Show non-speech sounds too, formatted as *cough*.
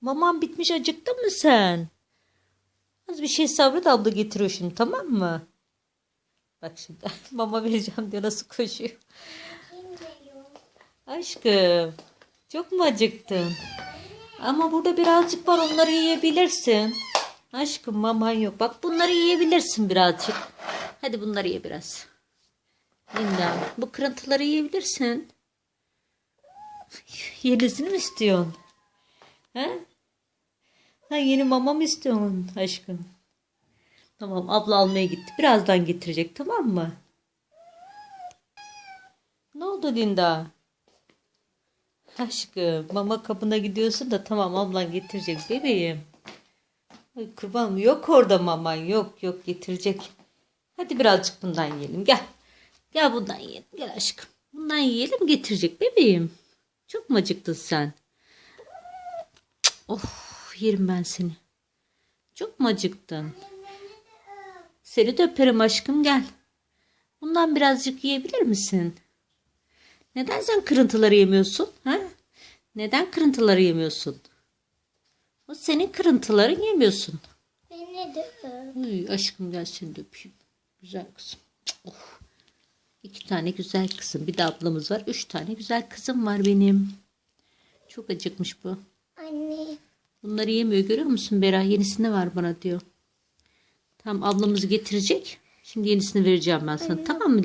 Maman bitmiş acıktın mı sen? Az bir şey sabret abla getiriyor şimdi tamam mı? Bak şimdi *laughs* mama vereceğim diyor nasıl koşuyor. Aşkım çok mu acıktın? Ama burada birazcık var onları yiyebilirsin. Aşkım maman yok. Bak bunları yiyebilirsin birazcık. Hadi bunları ye biraz. Linda bu kırıntıları yiyebilirsin. *laughs* Yenisini mi istiyorsun? He? Yeni mama mı istiyorsun aşkım? Tamam abla almaya gitti. Birazdan getirecek tamam mı? Ne oldu Linda? Aşkım mama kabına gidiyorsun da tamam ablan getirecek bebeğim. Ay kurbanım yok orada maman yok yok getirecek. Hadi birazcık bundan yiyelim gel. Gel bundan yiyelim gel aşkım. Bundan yiyelim getirecek bebeğim. Çok mu acıktın sen? Cık, Of yerim ben seni. Çok mu acıktın? Seni de öperim aşkım gel. Bundan birazcık yiyebilir misin? Neden sen kırıntıları yemiyorsun? Ha? Neden kırıntıları yemiyorsun? O senin kırıntıların yemiyorsun. Beni de öp. Uy, aşkım gel seni de öpeyim. Güzel kızım. Of. İki tane güzel kızım. Bir de ablamız var. Üç tane güzel kızım var benim. Çok acıkmış bu. Bunları yemiyor görüyor musun Bera? Yenisini var bana diyor. Tamam ablamız getirecek. Şimdi yenisini vereceğim ben sana. Tamam mı?